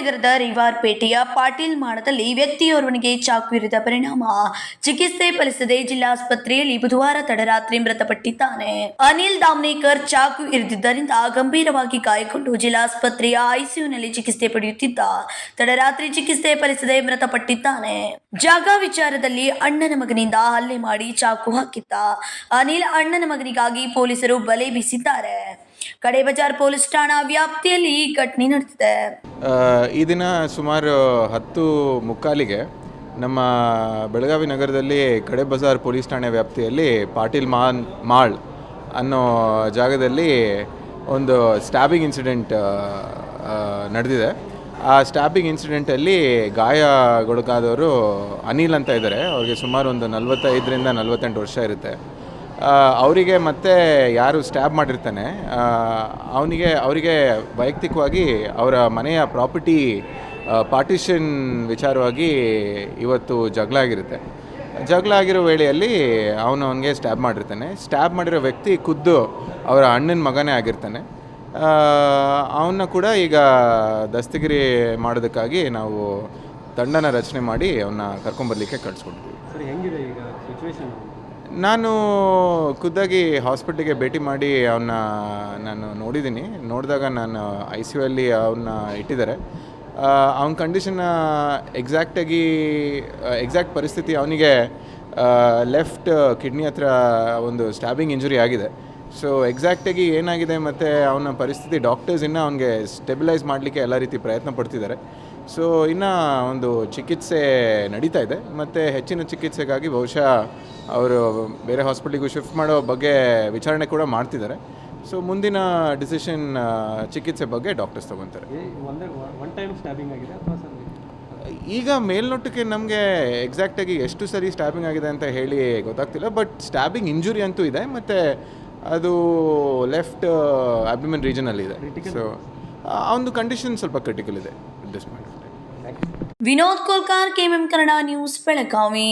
ನಗರದ ರಿವಾರ್ಪೇಟೆಯ ಪಾಟೀಲ್ ಮಾಳದಲ್ಲಿ ವ್ಯಕ್ತಿಯೋರ್ವನಿಗೆ ಚಾಕು ಇರಿದ ಪರಿಣಾಮ. ಚಿಕಿತ್ಸೆ ಫಲಿಸದೆ ಜಿಲ್ಲಾಸ್ಪತ್ರೆಯಲ್ಲಿ ಬುಧವಾರ ತಡರಾತ್ರಿ ಮೃತಪಟ್ಟಿದ್ದಾನೆ. ಅನಿಲ್ ದಾಮ್ನೇಕರ್ ಚಾಕು ಇರಿದಿದ್ದರಿಂದ ಗಂಭೀರವಾಗಿ ಗಾಯಗೊಂಡು ಜಿಲ್ಲಾಸ್ಪತ್ರೆಯ ಐಸಿಯುನಲ್ಲಿ ಚಿಕಿತ್ಸೆ ಪಡೆಯುತ್ತಿದ್ದ. ತಡರಾತ್ರಿ ಚಿಕಿತ್ಸೆ ಫಲಿಸದೆ ಮೃತಪಟ್ಟಿದ್ದಾನೆ. ಜಾಗ ವಿಚಾರದಲ್ಲಿ ಅಣ್ಣನ ಮಗನಿಂದ ಹಲ್ಲೆ ಮಾಡಿ ಚಾಕು ಹಾಕಿದ್ದ. ಅನಿಲ್ ಅಣ್ಣನ ಮಗನಿಗಾಗಿ ಪೊಲೀಸರು ಬಲೆ ಬೀಸಿದ್ದಾರೆ. ಕಡೆ ಬಜಾರ್ ಪೊಲೀಸ್ ಠಾಣಾ ವ್ಯಾಪ್ತಿಯಲ್ಲಿ ಈ ಘಟನೆ ನಡೆದಿದೆ. ಈ ದಿನ ಸುಮಾರು ಹತ್ತು ಮುಕ್ಕಾಲಿಗೆ ನಮ್ಮ ಬೆಳಗಾವಿ ನಗರದಲ್ಲಿ ಕಡೆ ಬಜಾರ್ ಪೊಲೀಸ್ ಠಾಣೆ ವ್ಯಾಪ್ತಿಯಲ್ಲಿ ಪಾಟೀಲ್ ಮಾನ್ ಮಾಳ್ ಅನ್ನೋ ಜಾಗದಲ್ಲಿ ಒಂದು ಸ್ಟ್ಯಾಬಿಂಗ್ ಇನ್ಸಿಡೆಂಟ್ ನಡೆದಿದೆ. ಆ ಸ್ಟ್ಯಾಬಿಂಗ್ ಇನ್ಸಿಡೆಂಟಲ್ಲಿ ಗಾಯಗೊಳಗಾದವರು ಅನಿಲ್ ಅಂತ ಇದ್ದಾರೆ. ಅವ್ರಿಗೆ ಸುಮಾರು ಒಂದು ನಲವತ್ತೈದರಿಂದ ನಲವತ್ತೆಂಟು ವರ್ಷ ಇರುತ್ತೆ. ಅವರಿಗೆ ಮತ್ತೆ ಯಾರು ಸ್ಟ್ಯಾಬ್ ಮಾಡಿರ್ತಾನೆ ಅವನಿಗೆ, ಅವರಿಗೆ ವೈಯಕ್ತಿಕವಾಗಿ ಅವರ ಮನೆಯ ಪ್ರಾಪರ್ಟಿ ಪಾರ್ಟಿಷನ್ ವಿಚಾರವಾಗಿ ಇವತ್ತು ಜಗಳ ಆಗಿರುತ್ತೆ. ಜಗಳ ಆಗಿರೋ ವೇಳೆಯಲ್ಲಿ ಅವನು ಅವನಿಗೆ ಸ್ಟ್ಯಾಬ್ ಮಾಡಿರ್ತಾನೆ. ಸ್ಟ್ಯಾಬ್ ಮಾಡಿರೋ ವ್ಯಕ್ತಿ ಖುದ್ದು ಅವರ ಅಣ್ಣನ ಮಗನೇ ಆಗಿರ್ತಾನೆ. ಅವನ್ನ ಕೂಡ ಈಗ ದಸ್ತಗಿರಿ ಮಾಡೋದಕ್ಕಾಗಿ ನಾವು ತಂಡನ ರಚನೆ ಮಾಡಿ ಅವನ್ನ ಕರ್ಕೊಂಬರ್ಲಿಕ್ಕೆ ಕಳಿಸ್ಕೊಡ್ತೀವಿ ನಾನು ಖುದ್ದಾಗಿ ಹಾಸ್ಪಿಟ್ಲಿಗೆ ಭೇಟಿ ಮಾಡಿ ಅವನ್ನ ನಾನು ನೋಡಿದ್ದೀನಿ. ನೋಡಿದಾಗ ನಾನು ಐ ಸಿ ಯು ಅಲ್ಲಿ ಅವನ್ನ ಇಟ್ಟಿದ್ದಾರೆ ಅವನ ಕಂಡೀಷನ್ನ ಎಕ್ಸಾಕ್ಟಾಗಿ ಎಕ್ಸಾಕ್ಟ್ ಪರಿಸ್ಥಿತಿ ಅವನಿಗೆ ಲೆಫ್ಟ್ ಕಿಡ್ನಿ ಹತ್ರ ಒಂದು ಸ್ಟ್ಯಾಬಿಂಗ್ ಇಂಜುರಿ ಆಗಿದೆ. ಸೊ ಎಕ್ಸಾಕ್ಟಾಗಿ ಏನಾಗಿದೆ ಮತ್ತು ಅವನ ಪರಿಸ್ಥಿತಿ ಡಾಕ್ಟರ್ಸ್ ಇನ್ನೂ ಅವನಿಗೆ ಸ್ಟೆಬಿಲೈಸ್ ಮಾಡಲಿಕ್ಕೆ ಎಲ್ಲ ರೀತಿ ಪ್ರಯತ್ನ ಪಡ್ತಿದ್ದಾರೆ. ಸೊ ಇನ್ನು ಒಂದು ಚಿಕಿತ್ಸೆ ನಡೀತಾ ಇದೆ. ಮತ್ತು ಹೆಚ್ಚಿನ ಚಿಕಿತ್ಸೆಗಾಗಿ ಬಹುಶಃ ಅವರು ಬೇರೆ ಹಾಸ್ಪಿಟ್ಲಿಗೂ ಶಿಫ್ಟ್ ಮಾಡೋ ಬಗ್ಗೆ ವಿಚಾರಣೆ ಕೂಡ ಮಾಡ್ತಿದ್ದಾರೆ. ಸೊ ಮುಂದಿನ ಡಿಸಿಷನ್ ಚಿಕಿತ್ಸೆ ಬಗ್ಗೆ ಡಾಕ್ಟರ್ಸ್ ತಗೊತಾರೆ. ಈಗ ಮೇಲ್ನೋಟಕ್ಕೆ ನಮಗೆ ಎಕ್ಸಾಕ್ಟಾಗಿ ಎಷ್ಟು ಸರಿ ಸ್ಟ್ಯಾಬಿಂಗ್ ಆಗಿದೆ ಅಂತ ಹೇಳಿ ಗೊತ್ತಾಗ್ತಿಲ್ಲ. ಬಟ್ ಸ್ಟ್ಯಾಬಿಂಗ್ ಇಂಜುರಿ ಅಂತೂ ಇದೆ. ಮತ್ತು ಅದು ಲೆಫ್ಟ್ ಅಬ್ಯುಮನ್ ರೀಜನಲ್ಲಿ ಇದೆ. ಸೊ ಒಂದು ಕಂಡೀಷನ್ ಸ್ವಲ್ಪ ಕ್ರಿಟಿಕಲ್ ಇದೆ. this point Vinod Kolkar KMM Kannada news Belagavi